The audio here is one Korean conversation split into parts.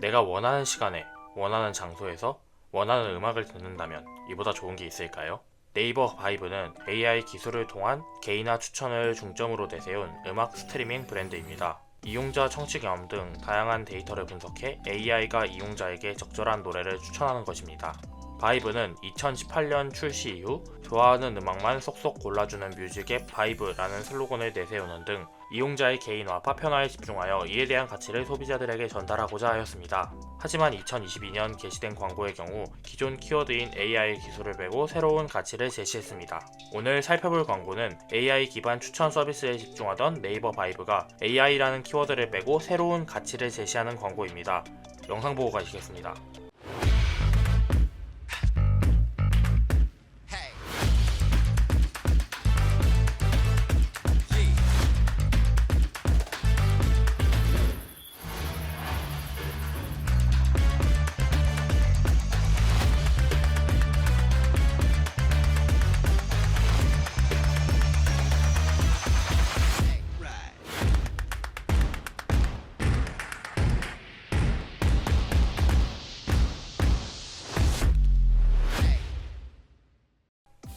내가 원하는 시간에 원하는 장소에서 원하는 음악을 듣는다면 이보다 좋은 게 있을까요? 네이버 바이브는 AI 기술을 통한 개인화 추천을 중점으로 내세운 음악 스트리밍 브랜드입니다. 이용자 청취 경험 등 다양한 데이터를 분석해 AI가 이용자에게 적절한 노래를 추천하는 것입니다. 바이브는 2018년 출시 이후 좋아하는 음악만 쏙쏙 골라주는 뮤직 앱 바이브라는 슬로건을 내세우는 등 이용자의 개인화, 파편화에 집중하여 이에 대한 가치를 소비자들에게 전달하고자 하였습니다. 하지만 2022년 게시된 광고의 경우 기존 키워드인 AI 기술을 빼고 새로운 가치를 제시했습니다. 오늘 살펴볼 광고는 AI 기반 추천 서비스에 집중하던 네이버 바이브가 AI라는 키워드를 빼고 새로운 가치를 제시하는 광고입니다. 영상 보고 가시겠습니다.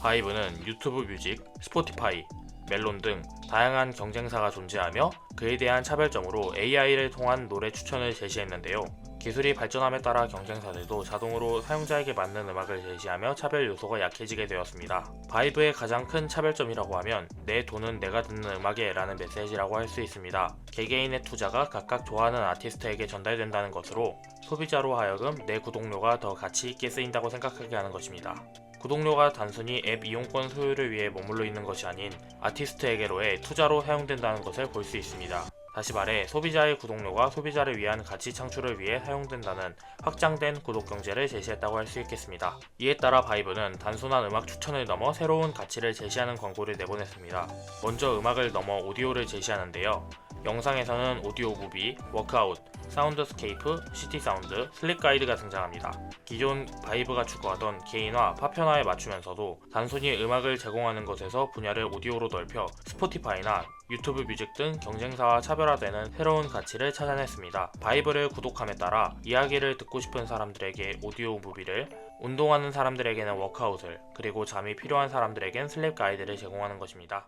바이브는 유튜브 뮤직, 스포티파이, 멜론 등 다양한 경쟁사가 존재하며 그에 대한 차별점으로 AI를 통한 노래 추천을 제시했는데요. 기술이 발전함에 따라 경쟁사들도 자동으로 사용자에게 맞는 음악을 제시하며 차별 요소가 약해지게 되었습니다. 바이브의 가장 큰 차별점이라고 하면 내 돈은 내가 듣는 음악에 라는 메시지라고 할 수 있습니다. 개개인의 투자가 각각 좋아하는 아티스트에게 전달된다는 것으로 소비자로 하여금 내 구독료가 더 가치 있게 쓰인다고 생각하게 하는 것입니다. 구독료가 단순히 앱 이용권 소유를 위해 머물러 있는 것이 아닌 아티스트에게로의 투자로 사용된다는 것을 볼 수 있습니다. 다시 말해 소비자의 구독료가 소비자를 위한 가치 창출을 위해 사용된다는 확장된 구독 경제를 제시했다고 할 수 있겠습니다. 이에 따라 바이브는 단순한 음악 추천을 넘어 새로운 가치를 제시하는 광고를 내보냈습니다. 먼저 음악을 넘어 오디오를 제시하는데요. 영상에서는 오디오 무비, 워크아웃, 사운드스케이프, 시티 사운드, 슬립 가이드가 등장합니다. 기존 바이브가 추구하던 개인화, 파편화에 맞추면서도 단순히 음악을 제공하는 것에서 분야를 오디오로 넓혀 스포티파이나 유튜브 뮤직 등 경쟁사와 차별화되는 새로운 가치를 찾아냈습니다. 바이브를 구독함에 따라 이야기를 듣고 싶은 사람들에게 오디오 무비를, 운동하는 사람들에게는 워크아웃을, 그리고 잠이 필요한 사람들에겐 슬립 가이드를 제공하는 것입니다.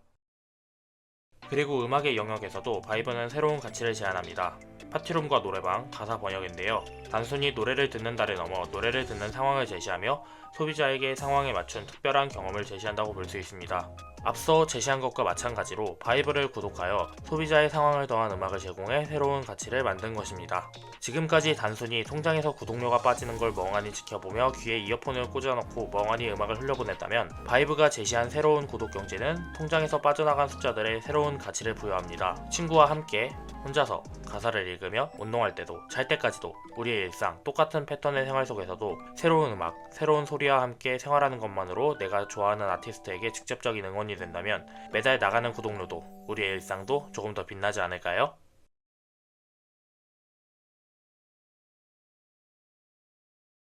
그리고 음악의 영역에서도 바이브는 새로운 가치를 제안합니다. 파티룸과 노래방, 가사 번역인데요. 단순히 노래를 듣는다를 넘어 노래를 듣는 상황을 제시하며 소비자에게 상황에 맞춘 특별한 경험을 제시한다고 볼 수 있습니다. 앞서 제시한 것과 마찬가지로 바이브를 구독하여 소비자의 상황을 더한 음악을 제공해 새로운 가치를 만든 것입니다. 지금까지 단순히 통장에서 구독료가 빠지는 걸 멍하니 지켜보며 귀에 이어폰을 꽂아놓고 멍하니 음악을 흘려보냈다면 바이브가 제시한 새로운 구독 경제는 통장에서 빠져나간 숫자들의 새로운 가치를 부여합니다. 친구와 함께 혼자서 가사를 읽으며 운동할 때도 잘 때까지도 우리의 일상 똑같은 패턴의 생활 속에서도 새로운 음악, 새로운 소리와 함께 생활하는 것만으로 내가 좋아하는 아티스트에게 직접적인 응원이 된다면 매달 나가는 구독료도 우리의 일상도 조금 더 빛나지 않을까요?